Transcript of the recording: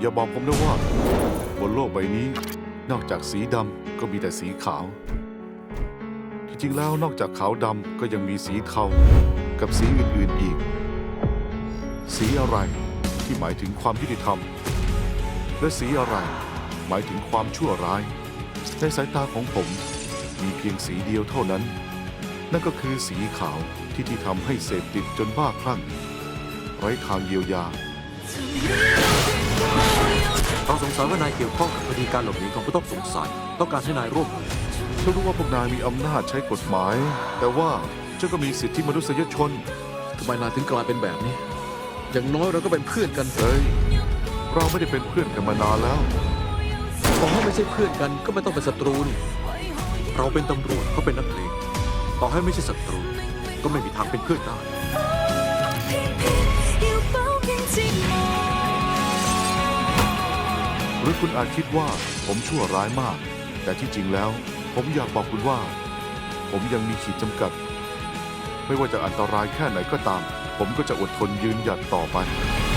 อย่าบอกผมนะว่า บนโลกใบนี้ นอกจากสีดำก็มีแต่สีขาว ที่จริงแล้วนอกจากขาวดำก็ยังมีสีเทากับสีอื่นๆอีก สีอะไรที่หมายถึงความยุติธรรม และสีอะไรหมายถึงความชั่วร้าย ในสายตาของผมมีเพียงสีเดียวเท่านั้น นั่นก็คือสีขาวที่ที่ทำให้เสพติดจนบ้าคลั่ง ไร้ทางเยียวยา เราสงสัยว่านายเกี่ยวข้องกับคดีการหลบหนีของผู้ต้องสงสัย ต้องการให้นายร่วมมือฉันรู้ว่าพวกนายมีอำนาจใช้กฎหมาย แต่ว่าฉันก็มีสิทธิมนุษยชน ทำไมนายถึงกลายเป็นแบบนี้ อย่างน้อยเราก็เป็นเพื่อนกันเฮ้ย เราไม่ได้เป็นเพื่อนกันมานานแล้วต่อให้ไม่ใช่เพื่อนกันก็ไม่ต้องเป็นศัตรูนี่เราเป็นตำรวจเขาเป็นนักเลงต่อให้ไม่ใช่ศัตรู ก็ไม่มีทางเป็นเพื่อนได้ หรือคุณอาจคิดว่าผมชั่วร้ายมาก แต่ที่จริงแล้ว ผมอยากบอกคุณว่า ผมยังมีขีดจำกัด ไม่ว่าจะอันตรายแค่ไหนก็ตาม ผมก็จะอดทนยืนหยัดต่อไป「